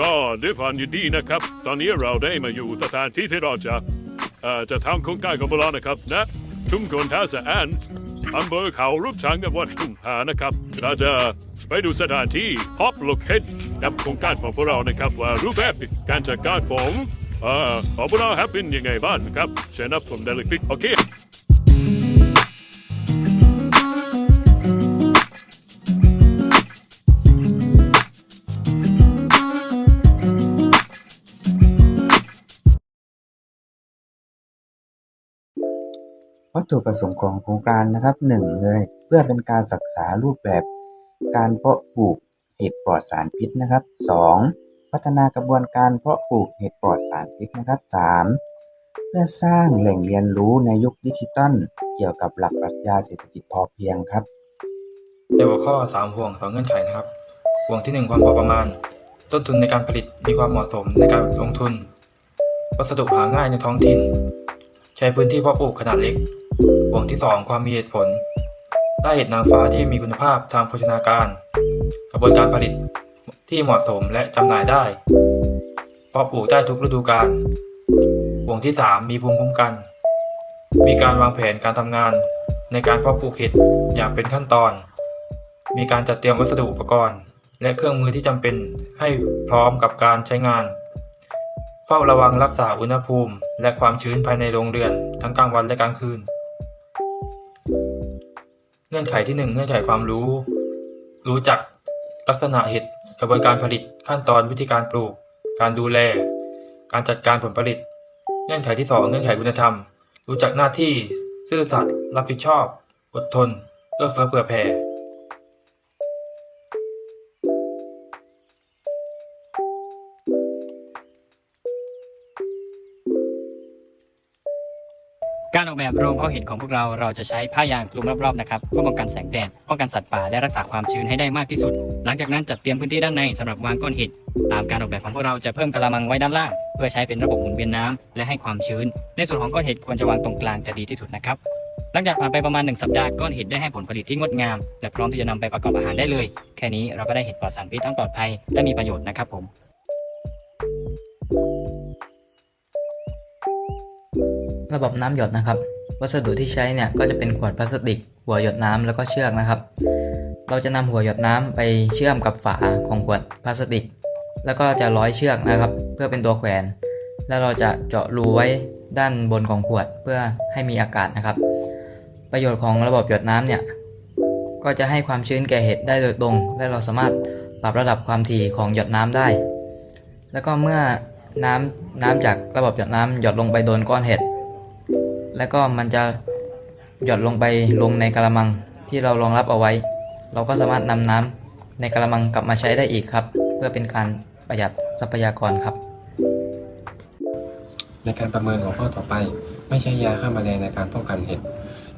ก็ด้วยความยินดีนะครับ ตอนนี้เราได้มาอยู่สถานที่ที่เราจะเอ่อจะทำโครงการของพวกเรานะครับนะชุมชนท่าสะอานอำเภอเขารูปช้างจังหวัดชุมพรนะครับ เราจะไปดูสถานที่พบลูกเห็ดกับโครงการของพวกเรานะครับ ว่ารูปแบบการจัดการของเอ่อของพวกเราครับเป็นยังไงบ้างนะครับเชิญรับชมได้เลยครับโอเค วัตถุประสงค์ของโครงการนะครับหนึ่งเลยเพื่อเป็นการศึกษารูปแบบ การเพาะปลูกเห็ดปลอดสารพิษนะครับสองพัฒนากระบวนการเพาะปลูกเห็ดปลอดสารพิษนะครับสามเพื่อสร้างแหล่งเรียนรู้ในยุคดิจิตอลเกี่ยวกับหลักปรัชญาเศรษฐกิจพอเพียงครับในหัวข้อ 3 ห่วง 2 เงื่อนไขนะครับ ห่วงทีหนึ่1 ความพอประมาณ ต้นทุนในการผลิตมีความเหมาะสมในการลงทุน วัสดุหาง่ายในท้องถิ่น ใช้พื้นที่เพาะปลูกขนาดเล็ก ห่วงที่ 2 ความมีเหตุผล ได้เห็ดนางฟ้าที่มีคุณภาพทางโภชนาการ กระบวนการผลิตที่เหมาะสมและจำหน่ายได้ เพาะปลูกได้ทุกฤดูกาลห่วงที่ 3 มีภูมิคุ้มกัน มีการวางแผนการทำงาน ในการเพาะปลูกเห็ดอย่างเป็นขั้นตอน มีการจัดเตรียมวัสดุอุปกรณ์ และเครื่องมือที่จำเป็นให้พร้อมกับการใช้งาน เฝ้าระวังรักษาอุณหภูมิ และความชื้นภายในโรงเรือนทั้งกลางวันและกลางคืน เงื่อนไขที่ 1 เงื่อนไขความรู้ รู้จักลักษณะเห็ดกระบวนการผลิตขั้นตอนวิธีการปลูก การดูแล การจัดการผลผลิต เงื่อนไขที่ 2 เงื่อนไขคุณธรรม รู้จักหน้าที่ ซื่อสัตย์รับผิดชอบ อดทนเอื้อเฟื้อเผื่อแผ่ การออกแบบโรงเพาะเห็ดของพวกเราเราจะใช้ผ้ายางคลุมรอบๆนะครับเพื่อป้องกันแสงแดดป้องกันสัตว์ป่าและรักษาความชื้นให้ได้มากที่สุด หลังจากนั้นจัดเตรียมพื้นที่ด้านในสำหรับวางก้อนเห็ดตามการออกแบบของพวกเราจะเพิ่มกระมังไว้ด้านล่าง เพื่อใช้เป็นระบบหมุนเวียนน้ำและให้ความชื้น ในส่วนของก้อนเห็ดควรจะวางตรงกลางจะดีที่สุดนะครับหลังจากผ่านไปประมาณ 1 สัปดาห์ก้อนเห็ดได้ให้ผลผลิตที่งดงาม และพร้อมที่จะนำไปประกอบอาหารได้เลย แค่นี้เราก็ได้เห็ดปลอดสารพิษทั้งปลอดภัยและมีประโยชน์นะครับผม ระบบน้ำหยดนะครับ วัสดุที่ใช้เนี่ยก็จะเป็นขวดพลาสติก หัวหยดน้ำแล้วก็เชือกนะครับ เราจะนำหัวหยดน้ำไปเชื่อมกับฝาของขวดพลาสติก แล้วก็จะร้อยเชือกนะครับ เพื่อเป็นตัวแขวน แล้วเราจะเจาะรูไว้ด้านบนของขวดเพื่อให้มีอากาศนะครับ ประโยชน์ของระบบหยดน้ำเนี่ยก็จะให้ความชื้นแก่เห็ดได้โดยตรง และเราสามารถปรับระดับความถี่ของหยดน้ำได้ แล้วก็เมื่อน้ำน้ำจากระบบหยดน้ำหยดลงไปโดนก้อนเห็ด แล้วก็มันจะหยดลงไปลงในกระมังที่เรารองรับเอาไว้ เราก็สามารถนำน้ำในกระมังกลับมาใช้ได้อีกครับ เพื่อเป็นการประหยัดทรัพยากรครับ ในการประเมินหัวข้อต่อไป ไม่ใช้ยาฆ่าแมลงในการป้องกันเห็ด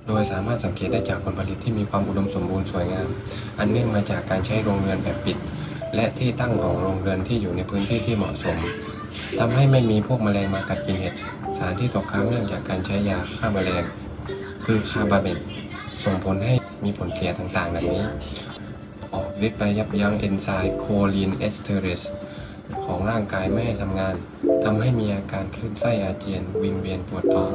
โดยสามารถสังเกตได้จากผลผลิตที่มีความอุดมสมบูรณ์สวยงาม อันเนื่องมาจากการใช้โรงเรือนแบบปิด และที่ตั้งของโรงเรือนที่อยู่ในพื้นที่ที่เหมาะสมทำให้ไม่มีพวกแมลงมากัดกินเห็ด สารที่ตกค้างเนื่องจากการใช้ยาฆ่าแมลง คือคาร์บาเมนส่งผลให้มีผลเสียต่างๆ ดังนี้ ออกฤทธิ์ไปยับยั้งเอนไซม์โคลีนเอสเทอเรสของร่างกายไม่ให้ทำงาน ทำให้มีอาการคลื่นไส้อาเจียน วิงเวียนปวดท้อง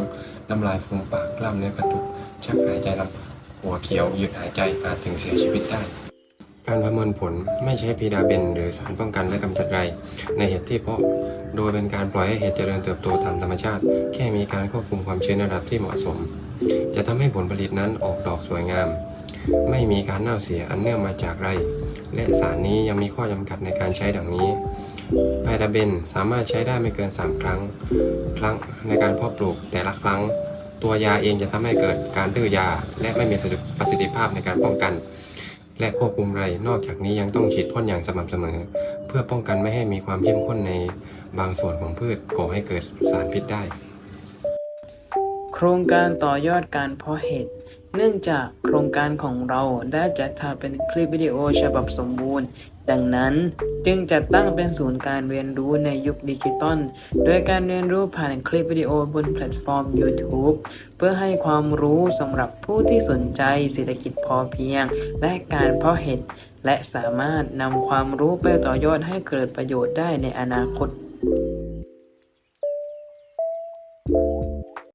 น้ำลายฟูมปากกล้ามเนื้อกระตุก ชักหายใจลำหัวเขียวหยุดหายใจอาจถึงเสียชีวิตได้ การประเมินผลไม่ใช้พีดาเบนหรือสารป้องกันและกำจัดไร ในเห็ดที่เพาะ โดยเป็นการปล่อยให้เห็ดเจริญเติบโตตามธรรมชาติ แค่มีการควบคุมความชื้นในระดับที่เหมาะสม จะทำให้ผลผลิตนั้นออกดอกสวยงาม ไม่มีการเน่าเสียอันเนื่องมาจากไร และสารนี้ยังมีข้อจำกัดในการใช้ดังนี้ไพดาเบนสามารถใช้ได้ไม่เกิน 3 ครั้ง ครั้งในการเพาะปลูกแต่ละครั้ง ตัวยาเองจะทำให้เกิดการดื้อยา และไม่มีประสิทธิภาพในการป้องกัน และควบคุมไร นอกจากนี้ยังต้องฉีดพ่นอย่างสม่ำเสมอ เพื่อป้องกันไม่ให้มีความเข้มข้นในบางส่วนของพืชก่อให้เกิดสารพิษได้ โครงการต่อยอดการเพาะเห็ด เนื่องจากโครงการของเราได้จัดทำเป็นคลิปวิดีโอฉบับสมบูรณ์ ดังนั้นจึงจัดตั้งเป็นศูนย์การเรียนรู้ในยุคดิจิตอลโดยการเรียนรู้ผ่านคลิปวิดีโอบนแพลตฟอร์ม YouTube เพื่อให้ความรู้สำหรับผู้ที่สนใจเศรษฐกิจพอเพียง และการเพาะเห็ดและสามารถนำความรู้ไปต่อยอดให้เกิดประโยชน์ได้ในอนาคต